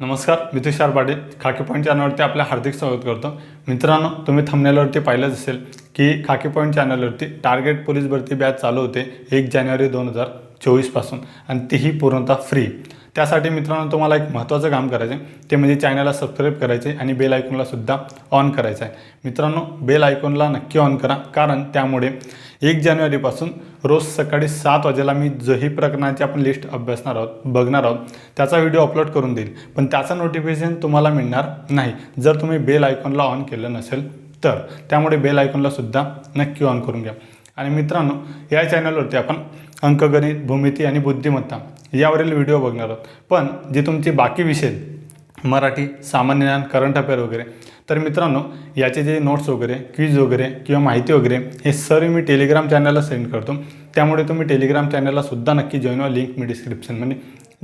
नमस्कार मी तुषार पाटील खाकी पॉईंट चॅनलवरती आपलं हार्दिक स्वागत करतो. मित्रांनो तुम्ही थंबनेलवरती पाहिलंच असेल की खाकी पॉईंट चॅनलवरती टार्गेट पोलीस भरती बॅच चालू होते एक जानेवारी दोन हजार चोवीसपासून आणि तीही पूर्णतः फ्री त्यासाठी मित्रांनो तुम्हाला एक महत्त्वाचं काम करायचं आहे ते म्हणजे चॅनलला सबस्क्राईब करायचे आणि बेल आयकॉनला सुद्धा ऑन करायचं आहे मित्रांनो बेल आयकॉनला नक्की ऑन करा. कारण त्यामुळे एक जानेवारीपासून रोज सकाळी सात वाजेला मी जही प्रकरणाची आपण लिस्ट अभ्यासणार आहोत बघणार आहोत. त्याचा व्हिडिओ अपलोड करून देईल. पण त्याचं नोटिफिकेशन तुम्हाला मिळणार नाही. जर तुम्ही बेल आयकॉनला ऑन केलं नसेल तर. त्यामुळे बेल आयकॉनला सुद्धा नक्की ऑन करून घ्या. आणि मित्रांनो या चॅनलवरती आपण अंकगणित भूमिती आणि बुद्धिमत्ता यावरील व्हिडिओ बघणार आहोत. पण जे तुमचे बाकी विषय मराठी सामान्य ज्ञान करंट अफेअर वगैरे तर मित्रांनो याचे जे नोट्स वगैरे क्विज वगैरे किंवा माहिती वगैरे हे सर्व मी टेलिग्राम चॅनलला सेंड करतो. त्यामुळे तुम्ही टेलिग्राम चॅनलला सुद्धा नक्की जॉईन व्हा. लिंक मी डिस्क्रिप्शनमध्ये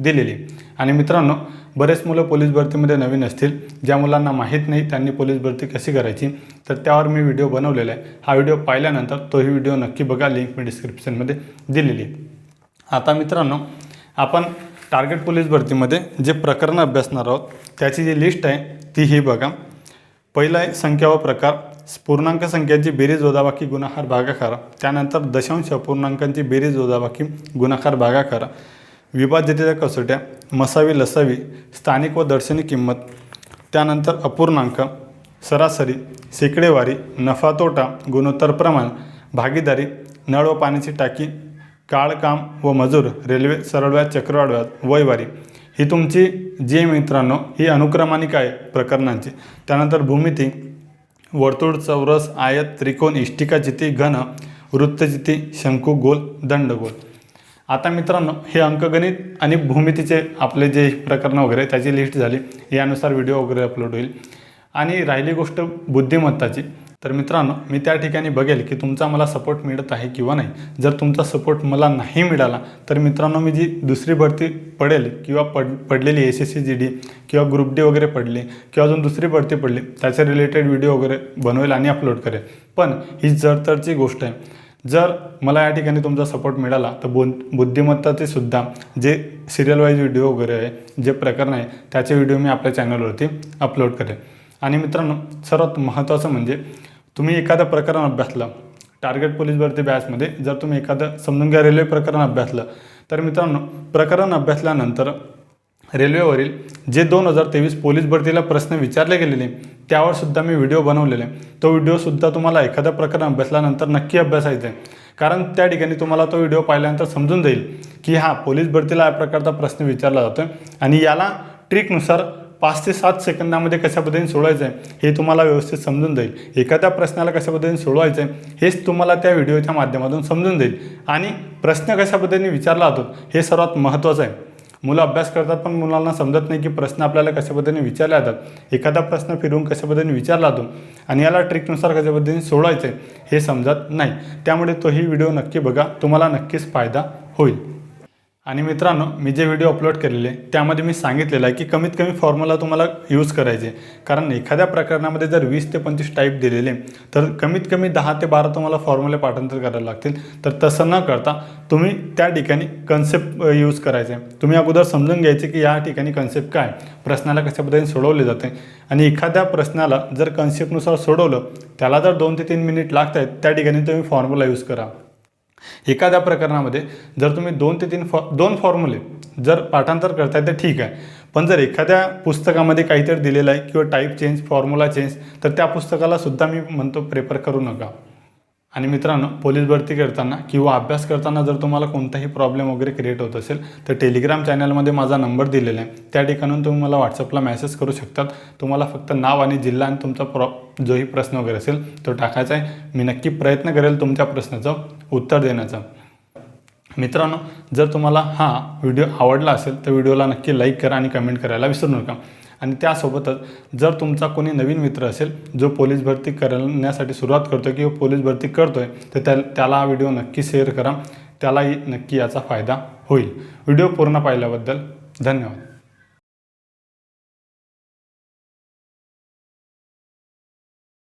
दिलेली. आणि मित्रांनो बरेच मुलं पोलीस भरतीमध्ये नवीन असतील. ज्या मुलांना माहीत नाही त्यांनी पोलीस भरती कशी करायची तर त्यावर मी व्हिडिओ बनवलेला आहे. हा व्हिडिओ पाहिल्यानंतर तोही व्हिडिओ नक्की बघा. लिंक मी डिस्क्रिप्शनमध्ये दिलेली आता मित्रांनो आपण टार्गेट पोलीस भरतीमध्ये जे प्रकरण अभ्यासणार आहोत त्याची जी लिस्ट आहे ती ही बघा. पहिला आहे संख्या व प्रकार. पूर्णांक संख्यांची बेरीज वजाबाकी गुणाकार भागाकार. त्यानंतर दशांश अपूर्णांकांची बेरीज वजाबाकी गुणाकार भागाकार. विभाज्यतेच्या कसोट्या मसावी लसावी स्थानिक व दर्शनी किंमत त्यानंतर अपूर्णांक सरासरी शेकडेवारी नफा तोटा गुणोत्तर प्रमाण भागीदारी नळ व पाण्याची टाकी काळ काम व मजूर रेल्वे सरळव्याज चक्रवाढव्याज वयवारी ही तुमची जी आहे मित्रांनो ही अनुक्रमानिका आहे प्रकरणांची. त्यानंतर भूमिती वर्तुळ चौरस आयत त्रिकोण इष्टिका चिती घन वृत्तचिती शंकू गोल दंडगोल. आता मित्रांनो हे अंकगणित आणि भूमितीचे आपले जे प्रकरणं वगैरे त्याची लिस्ट झाली. यानुसार व्हिडिओ वगैरे अपलोड होईल. आणि राहिली गोष्ट बुद्धिमत्ताची. तर मित्रांनो मी त्या ठिकाणी बघेल की तुमचा मला सपोर्ट मिळत आहे किंवा नाही. जर तुमचा सपोर्ट मला नाही मिळाला तर मित्रांनो मी जी दुसरी भरती पडेल किंवा पड पडलेली S S C G D किंवा ग्रुप डी वगैरे पडली किंवा अजून दुसरी भरती पडली त्याच्या रिलेटेड व्हिडिओ वगैरे बनवेल आणि अपलोड करेल. पण ही जरतरची गोष्ट आहे. जर मला या ठिकाणी तुमचा सपोर्ट मिळाला तर बु बुद्धिमत्ताचे सुद्धा जे सिरियल वाईज व्हिडिओ वगैरे आहे जे प्रकरण आहे त्याचे व्हिडिओ मी आपल्या चॅनलवरती अपलोड करेन. आणि मित्रांनो सर्वात महत्त्वाचं म्हणजे तुम्ही एखादं प्रकरण अभ्यासलं टार्गेट पोलीस भरती बॅचमध्ये जर तुम्ही एखादं समजून घ्या रेल्वे प्रकरण अभ्यासलं तर मित्रांनो प्रकरण अभ्यासल्यानंतर रेल्वेवरील जे दोन हजार तेवीस पोलीस भरतीला प्रश्न विचारले गेलेले त्यावर सुद्धा मी व्हिडिओ बनवलेला. आहे तो व्हिडिओसुद्धा तुम्हाला एखादा प्रकरण अभ्यासल्यानंतर नक्की अभ्यासायचा आहे. कारण त्या ठिकाणी तुम्हाला तो व्हिडिओ पाहिल्यानंतर समजून जाईल की हा पोलीस भरतीला या प्रकारचा प्रश्न विचारला जातो आणि याला ट्रिकनुसार पाच ते सात सेकंदामध्ये कशा पद्धतीने सोडवायचं आहे हे तुम्हाला व्यवस्थित समजून जाईल. एखाद्या प्रश्नाला कशा पद्धतीने सोडवायचं आहे हेच तुम्हाला त्या व्हिडिओच्या माध्यमातून समजून जाईल. आणि प्रश्न कशा पद्धतीने विचारला जातो हे सर्वात महत्त्वाचं आहे. मुलं अभ्यास करतात पण मुलांना समजत नाही की प्रश्न आपल्याला कशा पद्धतीने विचारले जातात. एखादा प्रश्न फिरवून कशा पद्धतीने विचारला जातो आणि याला ट्रिकनुसार कशा पद्धतीने सोडायचं आहे हे समजत नाही. त्यामुळे तोही व्हिडिओ नक्की बघा. तुम्हाला नक्कीच फायदा होईल. आणि मित्रांनो मी जे व्हिडिओ अपलोड केलेले त्यामध्ये मी सांगितलेलं आहे की कमीत कमी फॉर्म्युला तुम्हाला यूज करायचे कारण एखाद्या प्रकरणामध्ये जर वीस ते पंचवीस टाईप दिलेले तर कमीत कमी दहा ते बारा तुम्हाला फॉर्म्युले पाठांतर करायला लागतील. तर तसं न करता तुम्ही त्या ठिकाणी कन्सेप्ट यूज करायचे तुम्ही अगोदर समजून घ्यायचे की या ठिकाणी कन्सेप्ट काय प्रश्नाला कशा पद्धतीने सोडवले जाते आणि एखाद्या प्रश्नाला जर कन्सेप्टनुसार सोडवलं त्याला जर दोन ते तीन मिनिट लागत आहेत त्या ठिकाणी तुम्ही फॉर्म्युला यूज करा. एखाद्या प्रकरणामध्ये जर तुम्ही दोन ते तीन फॉ दोन फॉर्म्युले जर पाठांतर करताय तर ठीक आहे. पण जर एखाद्या पुस्तकामध्ये काहीतरी दिलेलं आहे किंवा टाईप चेंज फॉर्म्युला चेंज तर त्या पुस्तकाला सुद्धा मी म्हणतो प्रेफर करू नका. आणि मित्रांनो पोलीस भरती करताना किंवा अभ्यास करताना जर तुम्हाला कोणताही प्रॉब्लेम वगैरे क्रिएट होत असेल तर टेलिग्राम चॅनलमध्ये माझा नंबर दिलेला आहे. त्या ठिकाणून तुम्ही मला व्हॉट्सअपला मेसेज करू शकतात. तुम्हाला फक्त नाव आणि जिल्हा आणि तुमचा प्रॉ जोही प्रश्न वगैरे असेल तो टाकायचा आहे. मी नक्की प्रयत्न करेल तुमच्या प्रश्नाचं उत्तर देण्याचा. मित्रांनो जर तुम्हाला हा व्हिडिओ आवडला असेल तर व्हिडिओला नक्की लाईक करा आणि कमेंट करायला विसरू नका. आणि त्यासोबतच जर तुमचा कोणी नवीन मित्र असेल जो पोलीस भरती करण्यासाठी सुरुवात करतो किंवा पोलीस भरती करतो आहे तर त्या त्याला हा व्हिडिओ नक्की शेअर करा. त्यालाही नक्की याचा फायदा होईल. व्हिडिओ पूर्ण पाहिल्याबद्दल धन्यवाद.